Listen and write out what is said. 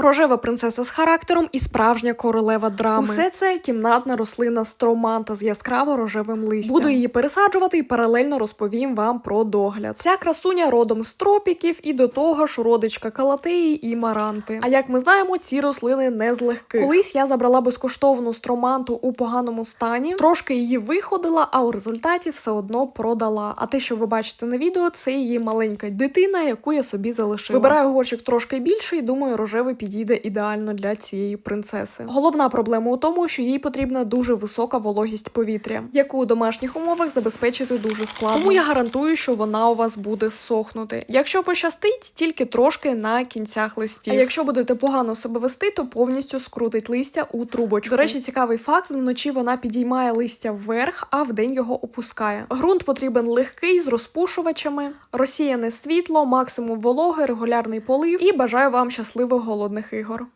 Рожева принцеса з характером і справжня королева драми. Усе це кімнатна рослина строманта з яскраво рожевим листям. Буду її пересаджувати і паралельно розповім вам про догляд. Ця красуня родом з тропіків і до того ж родичка калатеї і маранти. А як ми знаємо, ці рослини не з легких. Колись я забрала безкоштовну строманту у поганому стані, трошки її виходила, а у результаті все одно продала. А те, що ви бачите на відео, це її маленька дитина, яку я собі залишила. Вибираю горщик трошки більший, і думаю, рожевий підійде ідеально для цієї принцеси. Головна проблема у тому, що їй потрібна дуже висока вологість повітря, яку у домашніх умовах забезпечити дуже складно. Тому я гарантую, що вона у вас буде сохнути. Якщо пощастить, тільки трошки на кінцях листів. А якщо будете погано себе вести, то повністю скрутить листя у трубочку. До речі, цікавий факт: вночі вона підіймає листя вверх, а вдень його опускає. Грунт потрібен легкий з розпушувачами, розсіяне світло, максимум вологи, регулярний полив. І бажаю вам щасливих голодних ігор.